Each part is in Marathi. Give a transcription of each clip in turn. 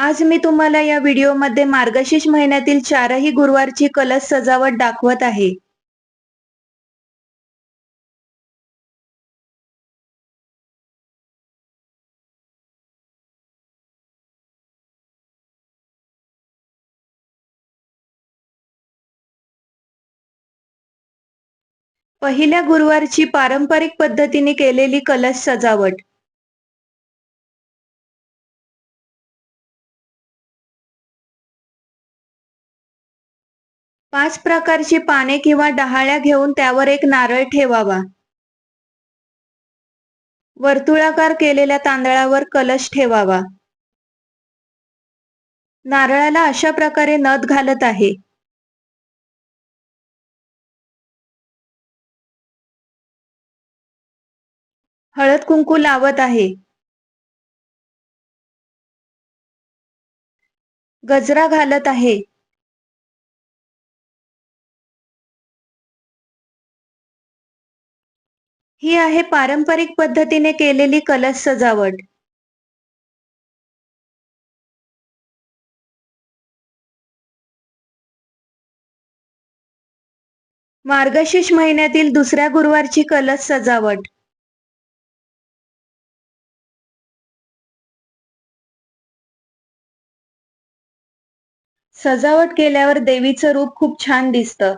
आज मी तुम्हाला या व्हिडिओमध्ये मार्गशीर्ष महिन्यातील चारही गुरुवारची कलश सजावट दाखवत आहे. पहिल्या गुरुवारची पारंपरिक पद्धतीने केलेली कलश सजावट. पाच प्रकारची पाने किंवा डहाळ्या घेऊन त्यावर एक नारळ ठेवावा. वर्तुळाकार केलेल्या तांदळावर कलश ठेवावा. नारळाला अशा प्रकारे नथ घालत आहे. हळद कुंकू लावत आहे. गजरा घालत आहे. ही आहे पारंपरिक पद्धतीने केलेली कलश सजावट. मार्गशीर्ष महिन्यातील दुसऱ्या गुरुवारची कलश सजावट. सजावट केल्यावर देवीचं रूप खूप छान दिसतं.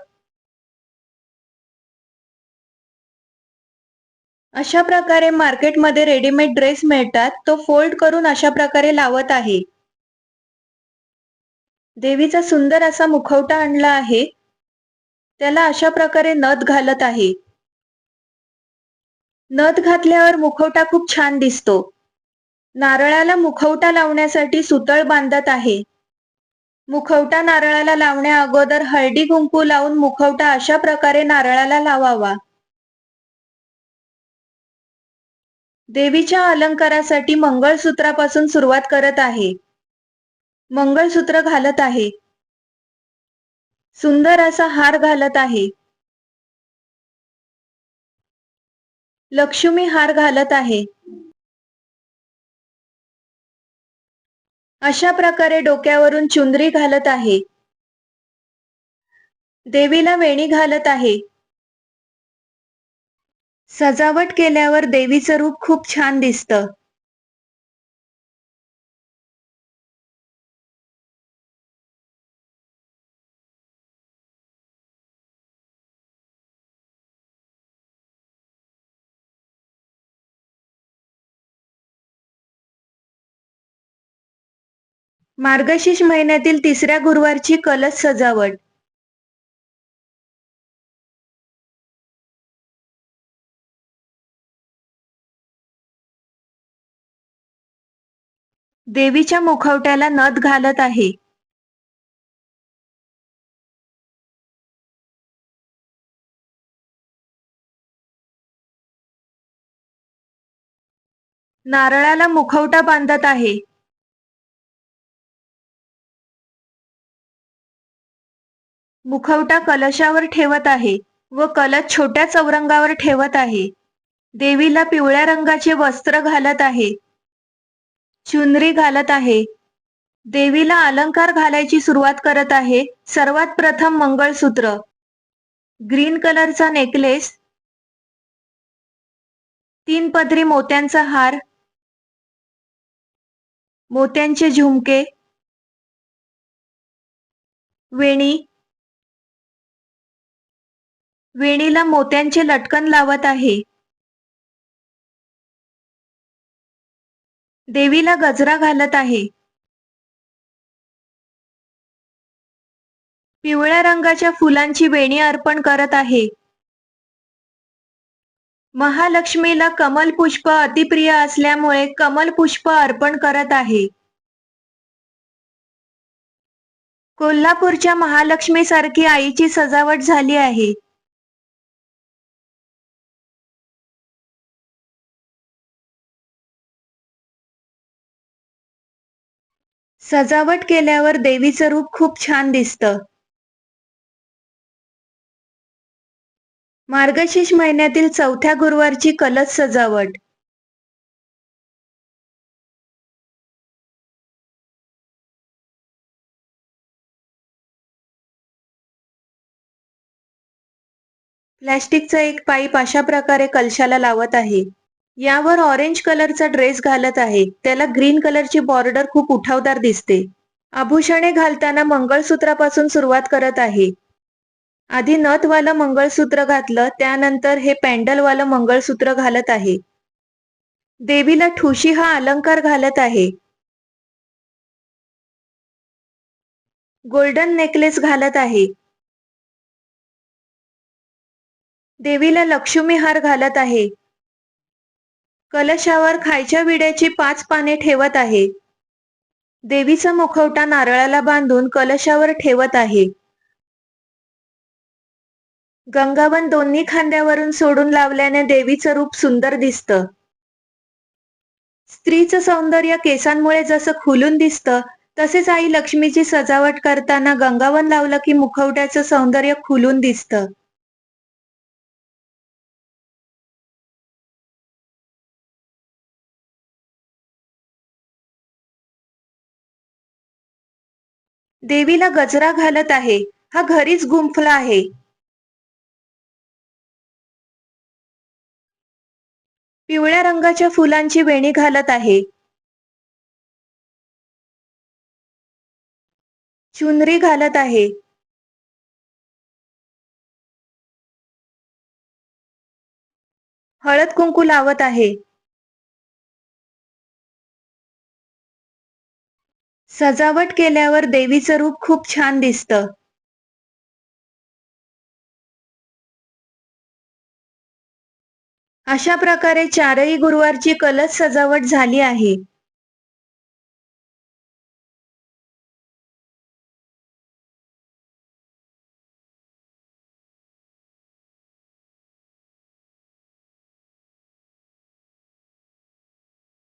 अशा प्रकारे मार्केटमध्ये रेडीमेड ड्रेस मिळतात. तो फोल्ड करून अशा प्रकारे लावत आहे. देवीचा सुंदर असा मुखवटा आणला आहे. त्याला अशा प्रकारे नथ घालत आहे. नथ घातल्यावर मुखवटा खूप छान दिसतो. नारळाला मुखवटा लावण्यासाठी सुतळ बांधत आहे. मुखवटा नारळाला लावण्या अगोदर हळदी कुंकू लावून मुखवटा अशा प्रकारे नारळाला लावावा. देवीच्या अलंकारासाठी मंगळसूत्रापासून सुरुवात करत आहे. मंगळसूत्र घालत आहे. सुंदर असा हार घालत आहे. लक्ष्मी हार घालत आहे. अशा प्रकारे डोक्यावरून चुंदरी घालत आहे. देवीला वेणी घालत आहे. सजावट केल्यावर देवीचं रूप खूप छान दिसतं. मार्गशीर्ष महिन्यातील तिसऱ्या गुरुवारची कलश सजावट. देवीच्या मुखवट्याला नथ घालत आहे. नारळाला मुखवटा बांधत आहे. मुखवटा कलशावर ठेवत आहे व कलश छोट्या चौरंगावर ठेवत आहे. देवीला पिवळ्या रंगाचे वस्त्र घालत आहे. चुनरी घालत आहे. देवीला अलंकार घालायची सुरुवात करत आहे. सर्वात प्रथम मंगळसूत्र. ग्रीन कलरचा नेकलेस. तीन पदरी मोत्यांचा हार. मोत्यांचे झुमके. वेणी. वेणीला मोत्यांचे लटकन लावत आहे. देवीला गजरा घालत आहे. पिवळ्या रंगाच्या फुलांची वेणी अर्पण करत आहे. महालक्ष्मीला कमल पुष्प अतिप्रिय असल्यामुळे कमल पुष्प अर्पण करत आहे. कोल्हापूरच्या महालक्ष्मी सारखी आईची सजावट झाली आहे. सजावट केल्यावर देवीचं रूप खूप छान दिसतं. मार्गशीर्ष महिन्यातील चौथ्या गुरुवारची कलश सजावट. प्लॅस्टिकचा एक पाईप अशा प्रकारे कलशाला लावत आहे. यावर ऑरेंज कलरचा ड्रेस घालत आहे. त्याला ग्रीन कलरची बॉर्डर खूप उठावदार दिसते. आभूषणे घालताना मंगळसूत्रापासून सुरुवात करत आहे. आधी नथवालं मंगळसूत्र घातलं त्यानंतर हे पॅन्डलवालं मंगळसूत्र घालत आहे. देवीला ठुशी हा अलंकार घालत आहे. गोल्डन नेकलेस घालत आहे. देवीला लक्ष्मी हार घालत आहे. कलशावर खायच्या विड्याची पाच पाने ठेवत आहे. देवीचा मुखवटा नारळाला बांधून कलशावर ठेवत आहे. गंगावन दोन्ही खांद्यावरून सोडून लावल्याने देवीचं रूप सुंदर दिसतं. स्त्रीचं सौंदर्य केसांमुळे जसं खुलून दिसतं तसेच आई लक्ष्मीची सजावट करताना गंगावन लावलं की मुखवट्याचं सौंदर्य खुलून दिसतं. देवीला गजरा घालत आहे. हा घरीच गुंफला आहे. पिवळ्या रंगाच्या फुलांची वेणी घालत आहे. चुनरी घालत आहे. हळद कुंकू लावत आहे. सजावट केल्यावर देवीचं रूप खूप छान दिसतं. अशा प्रकारे चारही गुरुवारची कलश सजावट झाली आहे.